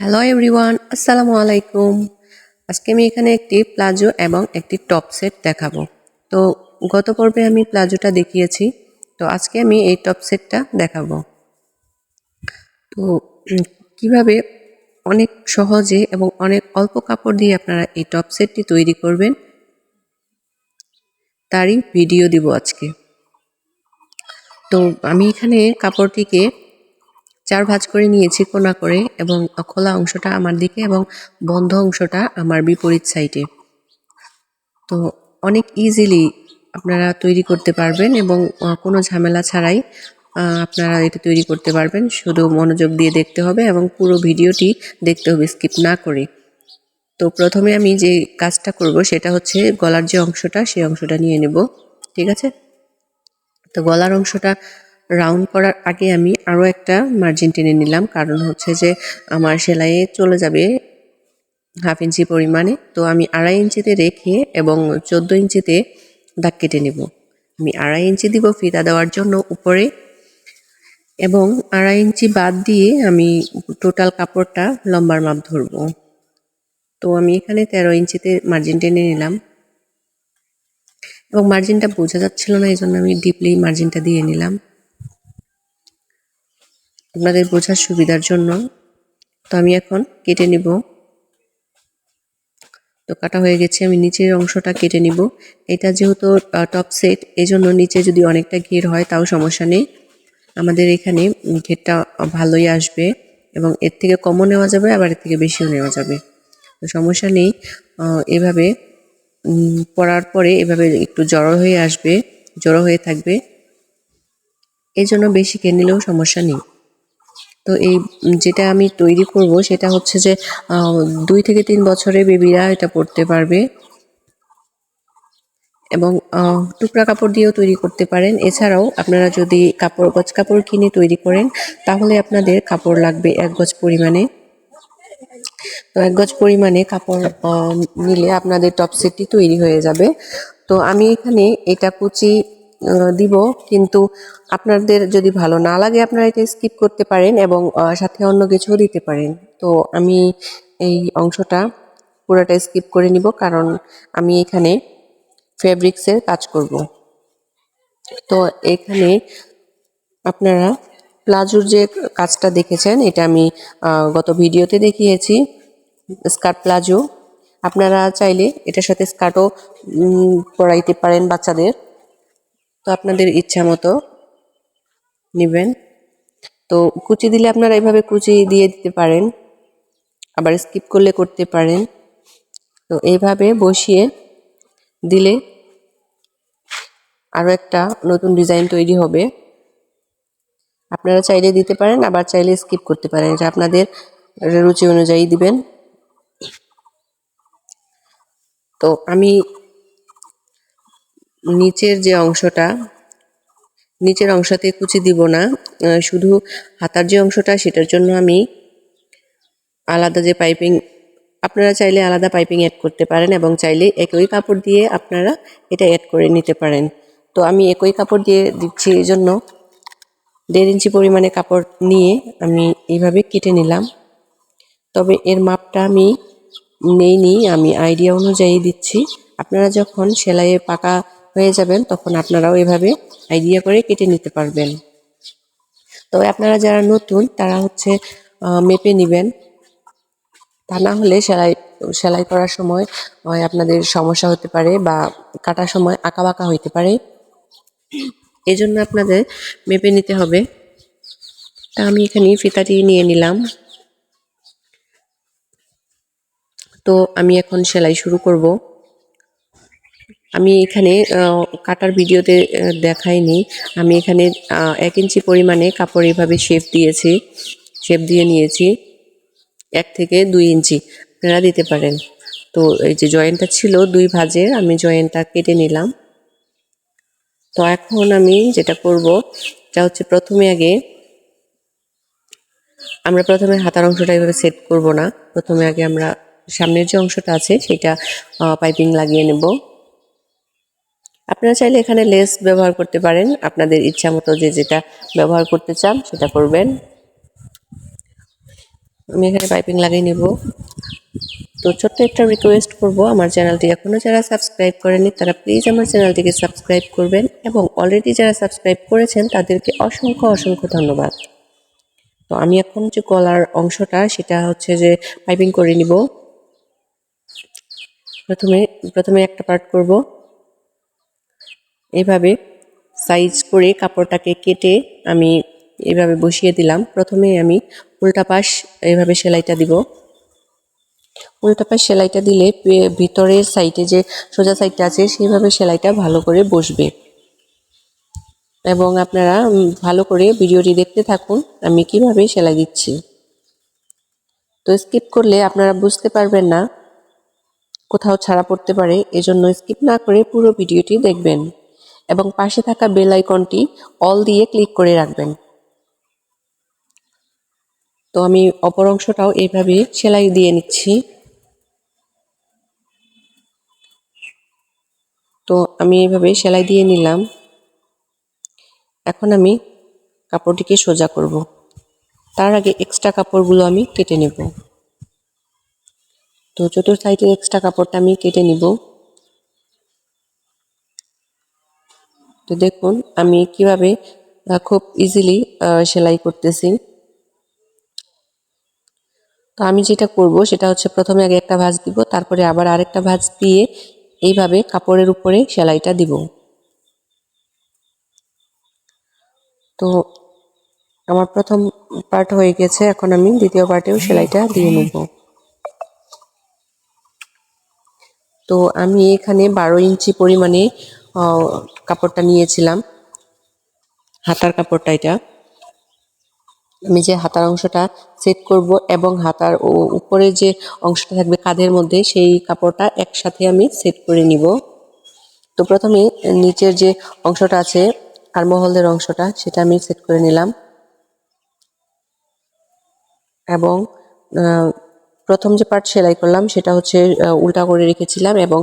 Hello everyone আসসালামু আলাইকুম আজকে আমি এখানে একটি প্লাজো এবং একটি টপ সেট দেখাবো। তো গত পর্বে আমি প্লাজোটা দেখিয়েছি। তো আজকে আমি এই টপ সেটটা দেখাবো। তো কীভাবে অনেক সহজে এবং অনেক অল্প কাপড় দিয়ে আপনারা এই টপ সেটটি তৈরি করবেন, তারই ভিডিও দিব আজকে। তো আমি এখানে কাপড়টিকে চার ভাঁজ করে নিয়েছি কোনা করে এবং খোলা অংশটা আমার দিকে এবং বন্ধ অংশটা আমার বিপরীত সাইডে। তো অনেক ইজিলি আপনারা তৈরি করতে পারবেন এবং কোনো ঝামেলা ছাড়াই আপনারা এটা তৈরি করতে পারবেন। শুধু মনোযোগ দিয়ে দেখতে হবে এবং পুরো ভিডিওটি দেখতে হবে স্কিপ না করে। তো প্রথমে আমি যে কাজটা করব সেটা হচ্ছে গলার যে অংশটা সেই অংশটা নিয়ে নেব, ঠিক আছে? তো গলার অংশটা রাউন্ড করার আগে আমি আরও একটা মার্জিন টেনে নিলাম। কারণ হচ্ছে যে আমার সেলাইয়ে চলে যাবে হাফ ইঞ্চি পরিমাণে। তো আমি আড়াই ইঞ্চিতে রেখে এবং চোদ্দ ইঞ্চিতে দাগ কেটে নেব। আমি আড়াই ইঞ্চি দিব ফিতা দেওয়ার জন্য উপরে। এবং আড়াই ইঞ্চি বাদ দিয়ে আমি টোটাল কাপড়টা লম্বার মাপ ধরব। তো আমি এখানে তেরো ইঞ্চিতে মার্জিন টেনে নিলাম। এবং মার্জিনটা বোঝা যাচ্ছিল না এই জন্য আমি ডিপলি মার্জিনটা দিয়ে নিলাম। আপনাদের বোঝার সুবিধার জন্য। তো আমি এখন কেটে নিব। তো কাটা হয়ে গেছে, আমি নিচের অংশটা কেটে নিব। এটা যেহেতু টপ সেট এই জন্য নিচে যদি অনেকটা ঘের হয়, তাও সমস্যা নেই। আমাদের এখানে ঘেরটা ভালোই আসবে এবং এর থেকে কমও নেওয়া যাবে, আবার এর থেকে বেশিও নেওয়া যাবে। তো সমস্যা নেই। এভাবে পরার পরে এভাবে একটু জড়ো হয়ে আসবে, জড়ো হয়ে থাকবে। এই জন্য বেশি কিনে নিলেও সমস্যা নেই। তো এই যেটা আমি তৈরি করব সেটা হচ্ছে যে দুই থেকে তিন বছরের বেবিরা এটা পড়তে পারবে। এবং টুকরা কাপড় দিয়েও তৈরি করতে পারেন। এছাড়াও আপনারা যদি কাপড় গজ কাপড় কিনে তৈরি করেন, তাহলে আপনাদের কাপড় লাগবে এক গজ পরিমাণে। তো এক গজ পরিমাণে কাপড় নিলে আপনাদের টপ সেটটি তৈরি হয়ে যাবে। তো আমি এখানে এটা কুচি দিব। কিন্তু আপনাদের যদি ভালো না লাগে, আপনারা এটা স্কিপ করতে পারেন এবং সাথে অন্য কিছুও দিতে পারেন। তো আমি এই অংশটা পুরোটা স্কিপ করে নিব, কারণ আমি এখানে ফেব্রিক্সের কাজ করব। তো এখানে আপনারা প্লাজোর যে কাজটা দেখেছেন, এটা আমি গত ভিডিওতে দেখিয়েছি স্কার্ট প্লাজো আপনারা চাইলে এটার সাথে স্কার্টও পরাইতে পারেন বাচ্চাদের। তো আপনাদের ইচ্ছা মতো নেবেন। তো কুচি দিলে আপনারা এভাবে কুচি দিয়ে দিতে পারেন, আবার স্কিপ করলে করতে পারেন। তো এইভাবে বসিয়ে দিলে আরও একটা নতুন ডিজাইন তৈরি হবে। আপনারা চাইলে দিতে পারেন, আবার চাইলে স্কিপ করতে পারেন। এটা আপনাদের রুচি অনুযায়ী দিবেন। তো আমি নিচের যে অংশটা, নিচের অংশতে কুচি দিব না শুধু হাতার যে অংশটা সেটার জন্য আমি আলাদা যে পাইপিং, আপনারা চাইলে আলাদা পাইপিং অ্যাড করতে পারেন এবং চাইলে একই কাপড় দিয়ে আপনারা এটা অ্যাড করে নিতে পারেন। তো আমি একই কাপড় দিয়ে দিচ্ছি এই জন্য। দেড় ইঞ্চি পরিমাণে কাপড় নিয়ে আমি এইভাবে কেটে নিলাম। তবে এর মাপটা আমি নেইনি, আমি আইডিয়া অনুযায়ী দিচ্ছি। আপনারা যখন সেলাইয়ে পাকা হয়ে যাবেন, তখন আপনারাও এভাবে আইডিয়া করে কেটে নিতে পারবেন। তবে আপনারা যারা নতুন, তারা হচ্ছে মেপে নেবেন। তা না হলে সেলাই সেলাই করার সময় আপনাদের সমস্যা হতে পারে বা কাটার সময় আঁকা বাঁকা হইতে পারে। জন্য আপনাদের মেপে নিতে হবে। তা আমি এখানে ফিতাটি নিয়ে নিলাম। তো আমি এখন সেলাই শুরু করব। আমি এখানে কাটার ভিডিওতে দেখাইনি। আমি এখানে এক ইঞ্চি পরিমাণে কাপড় এভাবে শেপ দিয়েছি শেপ দিয়ে নিয়েছি। এক থেকে দুই ইঞ্চি, আপনারা দিতে পারেন। তো এই যে জয়েন্টটা ছিল দুই ভাজের আমি জয়েন্টটা কেটে নিলাম। তো এখন আমি যেটা করব, এটা হচ্ছে প্রথমে আগে, আমরা প্রথমে হাতার অংশটা এভাবে সেট করব না। প্রথমে আগে আমরা সামনের যে অংশটা আছে, সেটা পাইপিং লাগিয়ে নেব। আপনারা চাইলে এখানে লেস ব্যবহার করতে পারেন। আপনাদের ইচ্ছা মতো যে যেটা ব্যবহার করতে চান, সেটা করবেন। আমি এখানে পাইপিং লাগিয়ে নেব। তো ছোট্ট একটা রিকোয়েস্ট করব, আমার চ্যানেলটি এখনও যারা সাবস্ক্রাইব করেনি তারা প্লিজ আমার চ্যানেলটিকে সাবস্ক্রাইব করবেন এবং অলরেডি যারা সাবস্ক্রাইব করেছেন, তাদেরকে অসংখ্য অসংখ্য ধন্যবাদ। তো আমি এখন যে গলার অংশটা, সেটা হচ্ছে যে পাইপিং করে নিব। প্রথমে প্রথমে একটা পার্ট করব। এইভাবে সাইজ করে কাপড়টাকে কেটে আমি এভাবে বসিয়ে দিলাম। প্রথমে আমি উল্টা পাশ এইভাবে সেলাইটা দিব। উল্টা পাশ সেলাইটা দিলে ভিতরের সাইডে যে সোজা সাইডটা আছে সেইভাবে সেলাইটা ভালো করে বসবে। এবং আপনারা ভালো করে ভিডিওটি দেখতে থাকুন, আমি কীভাবে সেলাই দিচ্ছি। তো স্কিপ করলে আপনারা বুঝতে পারবেন না, কোথাও ছাড়া পড়তে পারে, এজন্য স্কিপ না করে পুরো ভিডিওটি দেখবেন। এবং পাশে থাকা বেল আইকনটি অল দিয়ে ক্লিক করে রাখবেন। তো আমি অপর অংশটাও এইভাবে সেলাই দিয়ে নিচ্ছি। তো আমি এইভাবে সেলাই দিয়ে নিলাম। এখন আমি কাপড়টিকে সোজা করব। তার আগে এক্সট্রা কাপড়গুলো আমি কেটে নেব। তো চতুর সাইডের এক্সট্রা কাপড়টা আমি কেটে নিব। তো দেখুন, আমি কীভাবে খুব ইজিলি সেলাই করতেছি। তো আমি যেটা করব, সেটা হচ্ছে প্রথমে আগে একটা ভাঁজ দিব, তারপরে আবার আরেকটা ভাঁজ দিয়ে এইভাবে কাপড়ের উপরে সেলাইটা দিব। তো আমার প্রথম পার্ট হয়ে গেছে, এখন আমি দ্বিতীয় পার্টেও সেলাইটা দিয়ে নেব। তো আমি এখানে বারো ইঞ্চি পরিমাণে কাপড়টা নিয়েছিলাম। হাতার কাপড়টা এটা। আমি যে হাতার অংশটা সেট করব এবং হাতার ও- উপরে যে অংশটা থাকবে কাঁধের মধ্যে, সেই কাপড়টা একসাথে আমি সেট করে নিব। তো প্রথমে নিচের যে অংশটা আছে আরমহলের অংশটা, সেটা আমি সেট করে নিলাম। এবং প্রথম যে পার্ট সেলাই করলাম, সেটা হচ্ছে উল্টা করে রেখেছিলাম এবং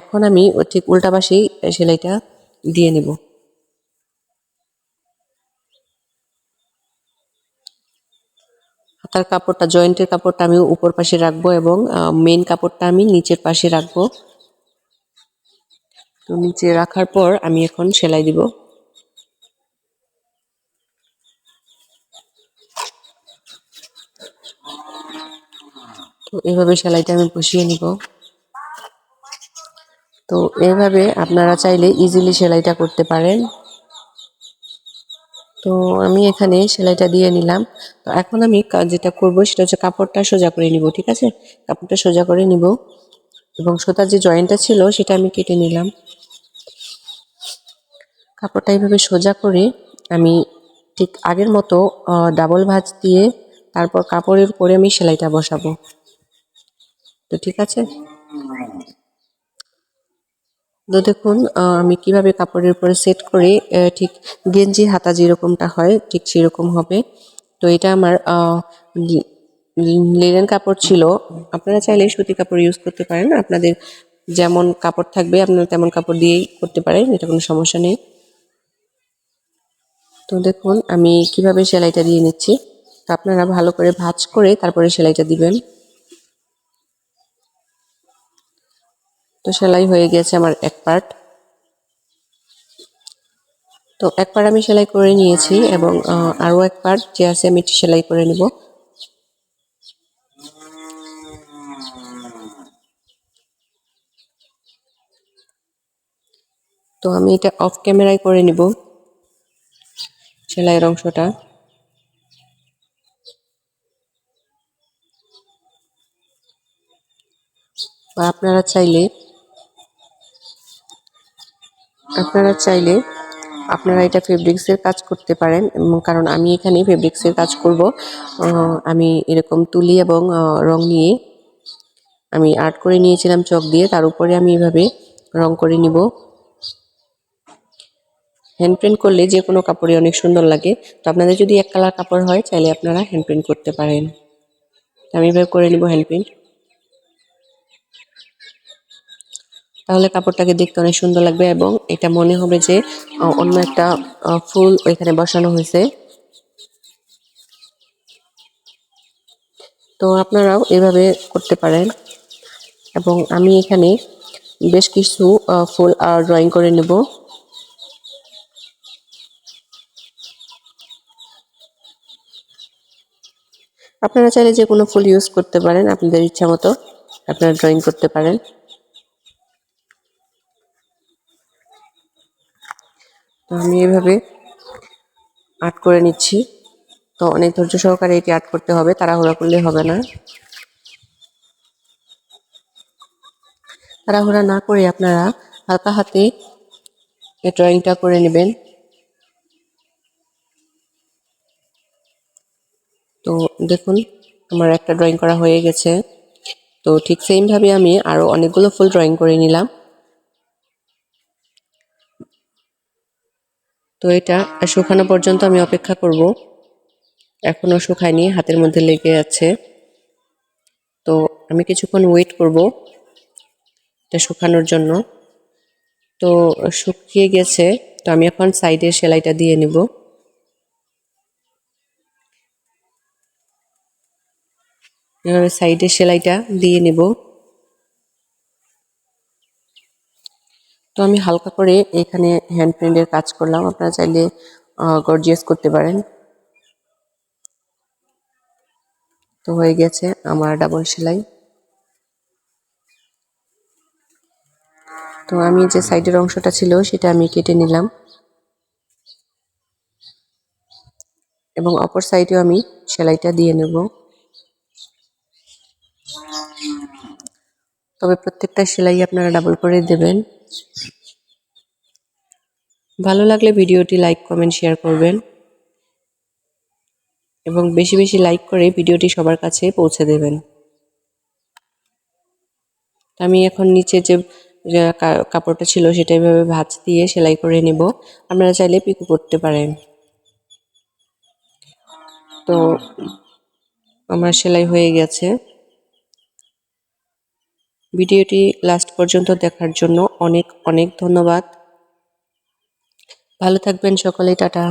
এখন আমি ঠিক উল্টা পাশেই সেলাইটা দিয়ে নেব। হাতার কাপড়টা, জয়েন্টের কাপড়টা আমি উপর পাশে রাখব এবং মেন কাপড়টা আমি নিচের পাশে রাখব। তো নিচে রাখার পর আমি এখন সেলাই দিব। তো এভাবে সেলাইটা আমি বসিয়ে নিব। তো এভাবে আপনারা চাইলে ইজিলি সেলাইটা করতে পারেন। তো আমি এখানে সেলাইটা দিয়ে নিলাম। তো এখন আমি যেটা করব সেটা হচ্ছে কাপড়টা সোজা করে নিব, ঠিক আছে? কাপড়টা সোজা করে নিব এবং সোতার যে জয়েন্টটা ছিল সেটা আমি কেটে নিলাম। কাপড়টা এইভাবে সোজা করে আমি ঠিক আগের মতো ডাবল ভাঁজ দিয়ে তারপর কাপড়ের উপরে আমি সেলাইটা বসাবো। তো ঠিক আছে? তো দেখুন আমি কীভাবে কাপড়ের উপরে সেট করে ঠিক গেঞ্জি হাতা যেরকমটা হয়, ঠিক সেরকম হবে। তো এটা আমার লিনেন কাপড় ছিল। আপনারা চাইলে সুতি কাপড় ইউজ করতে পারেন। আপনাদের যেমন কাপড় থাকবে, আপনারা তেমন কাপড় দিয়েই করতে পারেন, এটা কোনো সমস্যা নেই। তো দেখুন, আমি কীভাবে সেলাইটা দিয়ে নিচ্ছি? আপনারা ভালো করে ভাজ করে তারপরে সেলাইটা দিবেন। তো সেলাই হয়ে গেছে আমার এক পার্ট তো এক পার্ট আমি সেলাই করে নিয়েছি এবং আহ, আরও এক পার্ট যে আছে আমি সেলাই করে নিব। তো আমি এটা অফ ক্যামেরায় করে নিব সেলাইয়ের অংশটা। বা আপনারা চাইলে আপনারা চাইলে আপনারা এটা ফেব্রিক্সের কাজ করতে পারেন কারণ আমি এখানে ফেব্রিক্সের কাজ করব। আমি এরকম তুলি এবং রং নিয়ে আমি আর্ট করে নিয়েছিলাম চক দিয়ে, তার উপরে আমি এভাবে রং করে নিব। হ্যান্ড প্রিন্ট করলে যে কোনো কাপড়ে অনেক সুন্দর লাগে। তো আপনাদের যদি এক কালার কাপড় হয়, চাইলে আপনারা হ্যান্ড প্রিন্ট করতে পারেন। আমি এভাবে করে নিব হ্যান্ড প্রিন্ট তাহলে কাপড়টাকে দেখতে অনেক সুন্দর লাগবে এবং এটা মনে হবে যে অন্য একটা ফুল ওইখানে বসানো হয়েছে। তো আপনারাও এভাবে করতে পারেন এবং আমি এখানে বেশ কিছু ফুল ড্রয়িং করে নেব। আপনারা চাইলে যে কোনো ফুল ইউজ করতে পারেন, আপনাদের ইচ্ছা মতো আপনারা ড্রয়িং করতে পারেন। তো আমি এভাবে আর্ট করে নিচ্ছি। তো অনেক ধৈর্য সহকারে এটি আর্ট করতে হবে, তাড়াহুড়া করলে হবে না। তাড়াহুড়া না করে আপনারা হালকা হাতে এই ড্রয়িংটা করে নেবেন। তো দেখুন, আমার একটা ড্রয়িং করা হয়ে গেছে। তো ঠিক সেমভাবে আমি আরও অনেকগুলো ফুল ড্রয়িং করে নিলাম। তো এটা শুকানো পর্যন্ত আমি অপেক্ষা করব। এখনও শুকায়নি, হাতের মধ্যে লেগে আছে। তো আমি কিছুক্ষণ ওয়েট করব এটা শুকানোর জন্য। তো শুকিয়ে গেছে, তো আমি এখন সাইডে সেলাইটা দিয়ে নেব। এভাবে সাইডে সেলাইটা দিয়ে নেব। তো আমি হালকা করে এখানে হ্যান্ড প্রিন্টের কাজ করলাম। আপনারা চাইলে গর্জিয়াস করতে পারেন। তো হয়ে গেছে আমার ডাবল সেলাই। তো আমি যে সাইডের অংশটা ছিল, সেটা আমি কেটে নিলাম। এবং অপর সাইডেও আমি সেলাইটা দিয়ে নেব। তবে প্রত্যেকটা সেলাই আপনারা ডাবল করে দেবেন। ভালো লাগলে ভিডিওটি লাইক, কমেন্ট, শেয়ার করবেন। এবং বেশি বেশি লাইক করে ভিডিওটি সবার কাছে পৌঁছে দেবেন। আমি এখন নিচে যে কাপড়টা ছিল সেটা এভাবে ভাঁজ দিয়ে সেলাই করে নেব। আপনারা চাইলে পিকু করতে পারেন। তো, আমার সেলাই হয়ে গেছে। ভিডিওটি লাস্ট পর্যন্ত দেখার জন্য অনেক অনেক ধন্যবাদ। ভালো থাকবেন সকলে টাটা।